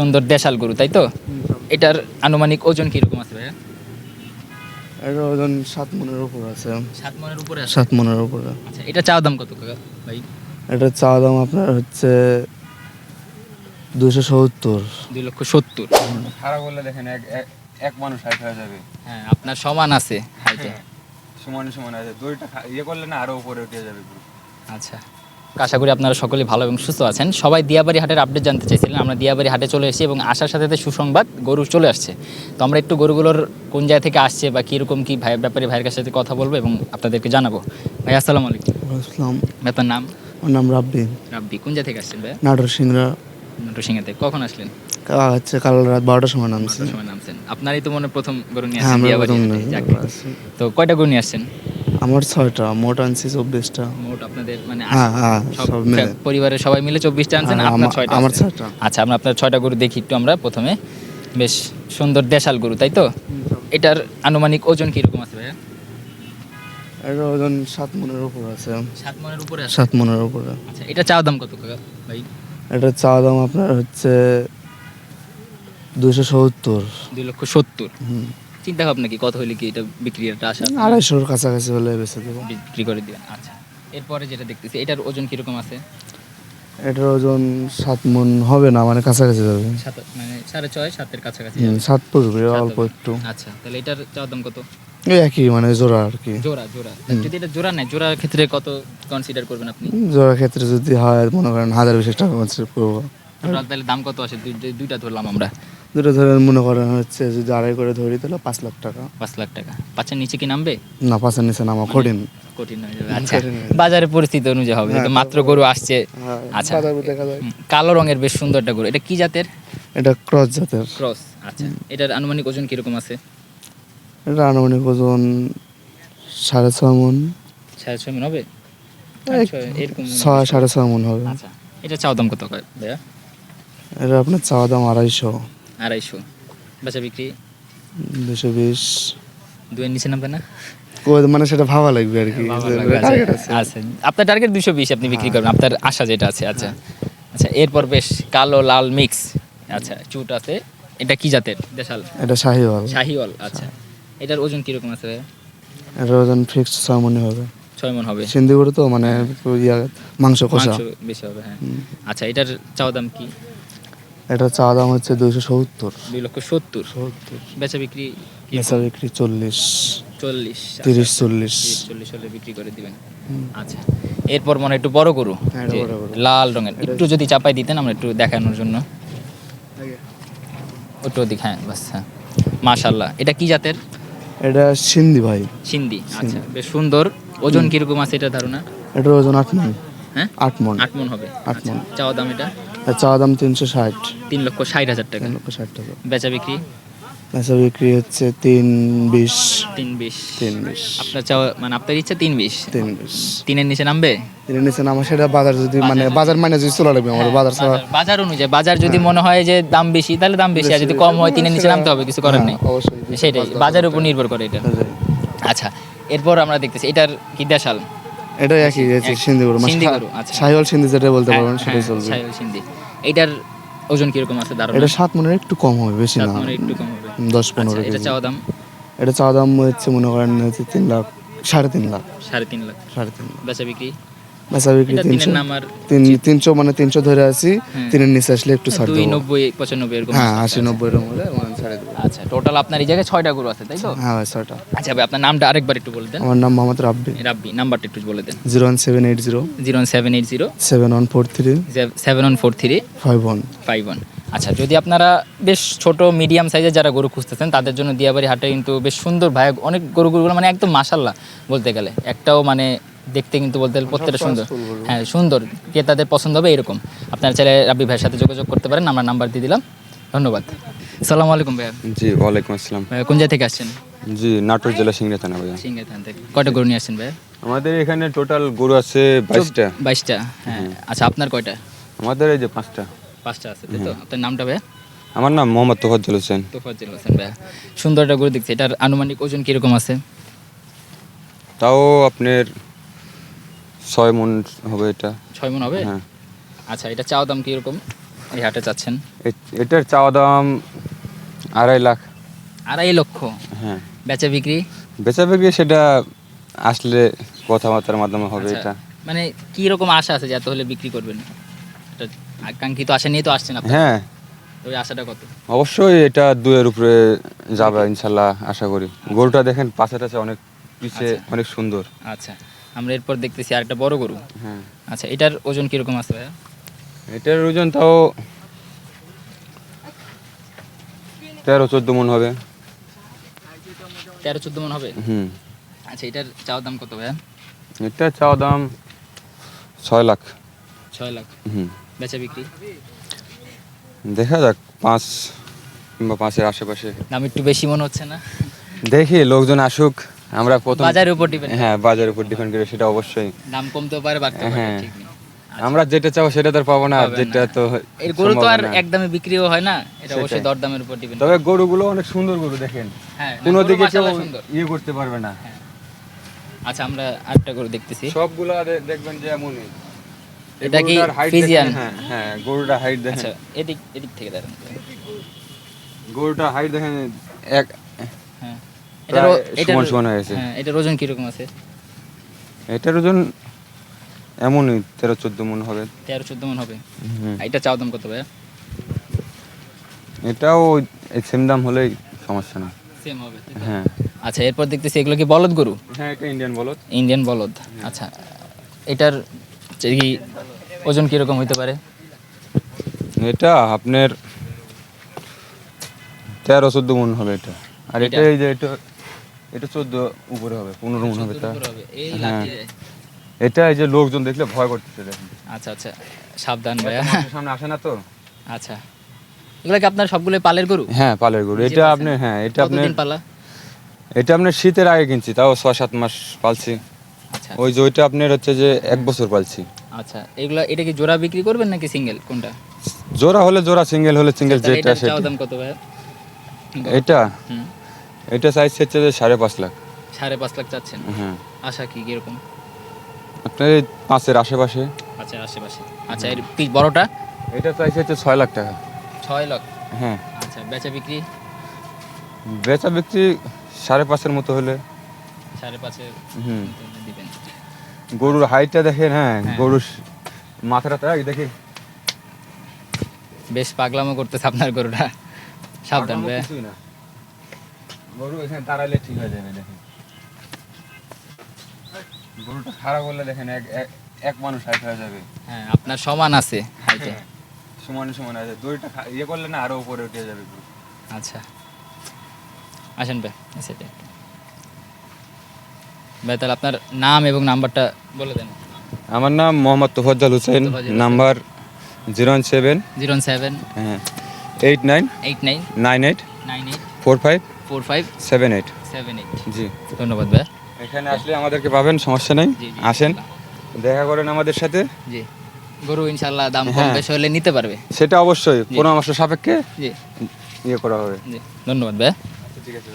সুন্দর দেশাল গরু তাই তো? এটার আনুমানিক ওজন কীরকম আছে ভাইয়া? এটা ওজন সাত মনের উপর আছে। সাত মনের উপরে আছে? সাত মনের উপরে। আচ্ছা এটা চাওয়া দাম কত কাকা ভাই? এটা চা দাম আপনার হচ্ছে দুশো সত্তর। দুই লক্ষ সত্তর। খারাপ বললে দেখেন এক এক- এক মানুষ হাইট হয়ে যাবে। হ্যাঁ আপনার সমান আছে হাইটে। সমানে সমানে আছে। দড়িটা খা- ইয়ে করলে না আরও উপরে উঠে যাবে আচ্ছা। আশা করি আপনারা সকলে ভালো এবং সুস্থ আছেন। সবাই দিয়াবাড়ি হাটের আপডেট জানতে চাইছিলেন। আমরা দিয়াবাড়ি হাটে চলে এসেছি এবং আসার সাথে সুসংবাদ গরু চলে আসছে। তো আমরা একটু গরুগুলোর কোন জায়গা থেকে আসছে বা কীরকম কী ভাই ব্যাপারে ভাইয়ের কাছে সাথে কথা বলব এবং আপনাদেরকে জানাব। ভাই আসসালামু আলাইকুম। আপনার নাম? ওর নাম রাব্বি। রাব্বি কোন জায়গা থেকে আসছেন ভাই? নাটোর সিংরা নটরসিংহাতে। কখন আসলেন? কাল রাত বারোটার সময় নামছে। কত সময় নামছেন। আপনারই তো মনে হয় প্রথম গরু নিয়ে হ্যাঁ আসছেন। তো কয়টা গরু নিয়ে আসছেন? আমার ছয়টা মোট আনছি চব্বিশটা। মোট আপনাদের মানে হ্যাঁ হ্যাঁ সব সব মিলে। পরিবারের সবাই মিলে চব্বিশটা আনছেন হ্যাঁ, আপনার ছয়টা আমার ছয়টা। আচ্ছা আমরা আপনার ছয়টা গরু দেখি একটু আমরা প্রথমে। বেশ সুন্দর দেশাল গরু তাই তো? এটার আনুমানিক ওজন কীরকম আছে ভাইয়া? এটা ওজন সাত মনের উপর আছে। সাত মনের উপরে সাত মনের উপরে। আচ্ছা এটা চাওয়া দাম কত কাকা ভাই? এটা চা দাম আপনার হচ্ছে দুশো সত্তর। দুই লক্ষ সত্তর। হুম। চিন্তা ভাবনা কি? কত হইলে কি এটা আশা আছে? আড়াইশোর কাছাকাছি হলে বেঁচে দেবো। বিক্রি করে দিবেন আচ্ছা। এরপরে যেটা দেখতেছি এটার ওজন কীরকম আছে? এটার ওজন সাত মন হবে না মানে কাছাকাছি যাবে। মানে সাড়ে ছয় সাতের কাছাকাছি সাত পড়বে অল্প একটু। আচ্ছা তাহলে এটার চাওয়া দাম কত? এই একই মানে জোড়া আর কি। জোড়া জোড়া। যদি এটা জোড়া নেয় জোড়ার ক্ষেত্রে কত কনসিডার করবেন আপনি? জোড়া ক্ষেত্রে যদি হয় মনে করেন হাজার বিশেষ টাকা কনসিডার করব। তাহলে দাম কত আসে দুই- দুইটা ধরলাম আমরা। দুটো ধরে মনে করেন হচ্ছে যদি আড়াই করে ধরি তাহলে পাঁচ লাখ টাকা। পাঁচ লাখ টাকা। পাঁচের নিচে কি নামবে? না পাঁচের নিচে নামা কঠিন। কঠিন হয়ে যাবে। আচ্ছা কঠিন বাজারের পরিস্থিতি অনুযায়ী হবে। হ্যাঁ, তো মাত্র গরু আসছে। হ্যাঁ, আচ্ছা। কালো রঙের বেশ সুন্দর একটা গরু। এটা কি জাতের? এটা ক্রস জাতের। ক্রস আচ্ছা। এটার আনুমানিক ওজন কীরকম আছে? এটা আনুমানিক ওজন সাড়ে ছয় মন। সাড়ে ছয় মন হবে? ছয়, মনে সাড়ে ছয় মন হবে। আচ্ছা এটা চাও দাম কত ভাইয়া? এটা আপনার চাওয়া দাম আড়াইশো। আড়াইশো। বেচা বিক্রি? দুশো বিশ। দুয়ের নিচে নামবে না? মানে সেটা ভাবা লাগবে আর কি target আছে। আচ্ছা। আপনার টার্গেট দুশো বিশ আপনি বিক্রি করবেন আপনার আশা যেটা আছে আচ্ছা। আচ্ছা এরপর বেশ কালো লাল মিক্স আচ্ছা চুট আছে। এটা কি জাতের? দেশাল? এটা শাহিওয়াল। শাহিওয়াল আচ্ছা। এটার ওজন কীরকম আছে ভাইয়া? ওজন ফিক্সড ছয় মনে হবে। ছয় মন হবে। সিন্ধি করে তো মানে মাংস কষা। বেশি হবে হ্যাঁ। আচ্ছা এটার চাওয়া দাম কি? এটা চা দাম হচ্ছে দুইশো সত্তর। দুই লক্ষ সত্তর। সত্তর। বেচা বিক্রি বেচা বিক্রি চল্লিশ। চল্লিশ তিরিশ চল্লিশ। চল্লিশ হলে বিক্রি করে দিবেন। আচ্ছা। এরপর মনে একটু বড় গরু। হ্যাঁ। লাল রঙের। একটু যদি চাপাই দিতেন আমরা একটু দেখানোর জন্য। একটু ওদিক হ্যাঁ বাস হ্যাঁ। মাশাল্লাহ এটা কি জাতের? এটা সিন্ধি ভাই। সিন্ধি আচ্ছা। বেশ সুন্দর। ওজন কীরকম আছে এটা ধারণা? এটার ওজন আট মন। হ্যাঁ? আট মন। আট মন হবে। আট আচ্ছা, মণ। চাওয়া দাম এটা? আর চা দাম তিনশো ষাট। তিন লক্ষ ষাট হাজার টাকা। তিন লক্ষ ষাট টাকা। বেচা বিক্রি? বেচা বিক্রি হচ্ছে তিন বিশ। তিন বিশ। তিন বিশ। আপনার চাওয়া মানে আপনার ইচ্ছা তিন বিশ? তিন বিশ। তিনের নিচে নামবে? তিনের নিচে আমার সেটা বাজার যদি মানে বাজার মানে যদি চলে লাগবে আমার বাজার ছাড়া বাজার- বাজার অনুযায়ী বাজার যদি মনে হয় যে দাম বেশি তাহলে দাম বেশি আর যদি কম হয় তিনের নিচে নামতে হবে কিছু করার নেই। হ্যাঁ, অবশ্যই। সেটাই বাজারের উপর নির্ভর করে এটা। আচ্ছা এরপর আমরা দেখতেছি এটার কি দেশাল? এটা একই আছে সিন্ধি গরু মানে সিন্ধি গরু, আচ্ছা। সিন্ধি যেটা বলতে হ্যাঁ, পারবেন সেটাই হ্যাঁ, চলবে। সাহেল সিন্ধি। এইটার ওজন কীরকম আছে দারুণ? এটা সাত মনের একটু কম হবে বেশি না। একটু কম হবে। দশ আচ্ছা, পনেরো এটা চাওয়া দাম? এটা চা দাম হচ্ছে মনে করেন হচ্ছে তিন লাখ সাড়ে তিন লাখ। সাড়ে তিন লাখ। সাড়ে তিন লাখ। বেচা বিক্রি? বেচা বিক্রি তিনশো তিনশো মানে তিনশো ধরে আছি হ্যাঁ। তিনের নিচে আসলে একটু ছাড় দেবো। নব্বই পঁচানব্বই এরকম। হ্যাঁ আশি নব্বই এরকম হলে ছাড়ে দেবো। আচ্ছা টোটাল আপনার এই জায়গায় ছয়টা গরু আছে তাই তো? হ্যাঁ ছয়টা। আচ্ছা ভাই আপনার নামটা আরেকবার একটু বলে দেন। আমার নাম মোহাম্মদ রাব্বি। রাব্বি নাম্বারটা একটু বলে দেন। Zero one seven eight zero. Zero seven eight zero. Seven one four three. Seven one four three. Five one. Five one. আচ্ছা যদি আপনারা বেশ ছোট মিডিয়াম সাইজের যারা গরু খুঁজতেছেন তাদের জন্য দিয়াবাড়ি হাটে কিন্তু বেশ সুন্দর ভাই অনেক গরু গরুগুলো মানে একদম মাসাল্লাহ বলতে গেলে। একটাও মানে দেখতে কিন্তু বলতে গেলে প্রত্যেকটা সুন্দর। হ্যাঁ সুন্দর। ক্রেতাদের পছন্দ হবে এরকম। আপনারা চাইলে রাব্বি ভাইয়ের সাথে যোগাযোগ করতে পারেন আমরা নাম্বার দিয়ে দিলাম। ধন্যবাদ। সালামু আলাইকুম ভাইয়া। জি ওয়ালাইকুম আসসালাম। ভাইয়া কোন জায়গা থেকে আসছেন? জি নাটোর জেলা সিংড়া থানা ভাইয়া। সিংহে থান থেকে। কয়টা গরু নিয়ে আসছেন ভাইয়া? আমাদের এখানে টোটাল গরু আছে বাইশটা। বাইশটা হ্যাঁ। আচ্ছা আপনার কয়টা? আমাদের এই যে পাঁচটা। পাঁচটা আছে তাই তো? আপনার নামটা ভাইয়া? আমার নাম মোহাম্মদ তোফাজ্জল হোসেন। তোফাজ্জল হোসেন ভাইয়া। সুন্দর একটা গরু দেখছি। এটার আনুমানিক ওজন কীরকম আছে? তাও আপনার ছয় মন হবে এটা। ছয় মন হবে? হ্যাঁ। আচ্ছা এটা চাও দাম কীরকম? এই হাটে চাচ্ছেন এটার চাওয়া দাম আড়াই লাখ। আড়াই লক্ষ? হ্যাঁ। বেচা বিক্রি? বেচা বিক্রি সেটা আসলে কথাবার্তার মাধ্যমে হবে আচ্ছা, এটা। মানে কি রকম আশা আছে যে এত হলে বিক্রি করবেন? এটা আকাঙ্ক্ষিত আশা নিয়ে তো আসছেন আপনি হ্যাঁ। ওই আশাটা কত? অবশ্যই এটা দুয়ের উপরে যাবে ইনশাল্লাহ আশা করি। গরুটা দেখেন পাশে টাছে অনেক পিছে আচ্ছা। অনেক সুন্দর। আচ্ছা। আমরা এরপর দেখতেছি আরেকটা বড় গরু। হ্যাঁ। আচ্ছা এটার ওজন কীরকম আছে ভাইয়া? এটার ওজন তাও তেরো চোদ্দ মন হবে। তেরো চোদ্দ মন হবে? হুম। আচ্ছা এটার চাওয়ার দাম কত ভাইয়া? এটা চাওয়া দাম ছয় লাখ। ছয় লাখ। হুম। বেচা বিক্রি? দেখা যাক পাঁচ কিংবা পাঁচের আশেপাশে। দাম একটু বেশি মনে হচ্ছে না? দেখি লোকজন আসুক। আমরা প্রথম বাজারের উপর ডিপেন্ড হ্যাঁ বাজারের উপর ডিপেন্ড করে সেটা অবশ্যই। দাম কমতেও পারে বাড়তেও পারে হ্যাঁ। ঠিক আমরা যেটা চাও সেটা তো পাবো না যেটা তো এর গরু তো আর। একদমে বিক্রিও হয় না এটা অবশ্যই। দরদামের উপর ডিপেন্ড তবে গরুগুলো অনেক সুন্দর গরু দেখেন। হ্যাঁ না, কোনো দিকে কেউ ইয়ে করতে পারবে না। আচ্ছা আমরা আরেকটা গরু দেখতেছি। সবগুলো দেখবেন যে এমনই। এটা কি ফিজিয়ান? হ্যাঁ হ্যাঁ গরুটার হাইট দেখেন। আচ্ছা এদিক এদিক থেকে দাঁড়ান। গরুটার হাইট দেখেন এক হ্যাঁ এটার সমান সমান হয়েছে। হ্যাঁ এটার ওজন কীরকম আছে? এটার ওজন এমনই তেরো চোদ্দ মন হবে। তেরো চোদ্দ মন হবে। এটা চাও দাম কত ভাইয়া? এটাও সেম দাম হলেই সমস্যা না। সেম হবে হ্যাঁ। আচ্ছা এরপর দেখতেছি এগুলো কি বলদ গরু? হ্যাঁ এটা ইন্ডিয়ান বলো ইন্ডিয়ান বলদ আচ্ছা। এটার কি ওজন কীরকম হইতে পারে? এটা আপনার তেরো চোদ্দ মন হবে এটা। আর এটা? এটা? এই যে এটা এটা চোদ্দ উপরে হবে পনেরো মন হবে তা হ্যাঁ। এটা এই যে লোকজন দেখলে ভয় করতেছে আচ্ছা আচ্ছা সাবধান ভাইয়া। সামনে আসে না তো? আচ্ছা। এগুলো কি আপনার সবগুলো পালের গরু? হ্যাঁ পালের গরু। এটা আপনি হ্যাঁ এটা আপনার পালা? এটা আপনার শীতের আগে কিনছি তাও ছয় সাত মাস পালছি। আচ্ছা। ওই যে ওইটা আপনার হচ্ছে যে এক বছর পালছি। আচ্ছা এগুলা এটা কি জোড়া বিক্রি করবেন নাকি সিঙ্গেল? কোনটা? জোড়া হলে জোড়া সিঙ্গেল হলে সিঙ্গেল যেটা এটার সেটা। দাম কত ভাইয়া? এটা? হুম। এটা সাইজ হচ্ছে যে সাড়ে পাঁচ লাখ। সাড়ে পাঁচ লাখ চাচ্ছেন? হ্যাঁ। আশা কি কীরকম? আপনার এই পাঁচের আশেপাশে। আচ্ছা আশেপাশে। আচ্ছা এর পিস বড়টা? এটা সাইজ হচ্ছে ছয় লাখ টাকা। ছয় লাখ? হ্যাঁ। আচ্ছা বেচা বিক্রি? বেচা বিক্রি সাড়ে পাঁচের মতো হলে। সাড়ে পাঁচের হুম। দিবেন। গরুর হাইটটা দেখেন হ্যাঁ হ্যাঁ। গরুর মাথাটা তাই দেখি। বেশ পাগলামো করতেছে আপনার গরুটা। সাবধান না। গরু এখানে দাঁড়ালে ঠিক হয়ে যাবে দেখেন। গরুটা খারাপ করলে দেখেন এক এক- মানুষ হাইট হয়ে যাবে। হ্যাঁ আপনার সমান আছে হাইটে। সমানে সমানে আছে। দড়িটা ইয়ে করলে না আরও উপরে উঠে যাবে গরু। আচ্ছা। আসেন ভাই সেটাই ভাই তাহলে আপনার নাম এবং নাম্বারটা বলে দেন। আমার নাম Mohammad Tofazzal Hossain Tofazzal Hossain. Number zero seven zero seven হ্যাঁ eight nine eight nine nine eight nine eight four five four five seven eight. Seven eight. জি। ধন্যবাদ ভাই এখানে আসলে আমাদেরকে পাবেন সমস্যা নেই। আসেন। দেখা করেন আমাদের সাথে। জি। গরু ইনশাল্লাহ দাম কম হ্যাঁ। বেশি হলে নিতে পারবে। সেটা অবশ্যই। পরামর্শ সাপেক্ষে জি। ইয়ে করা হবে। জি। ধন্যবাদ ভাই ঠিক আছে।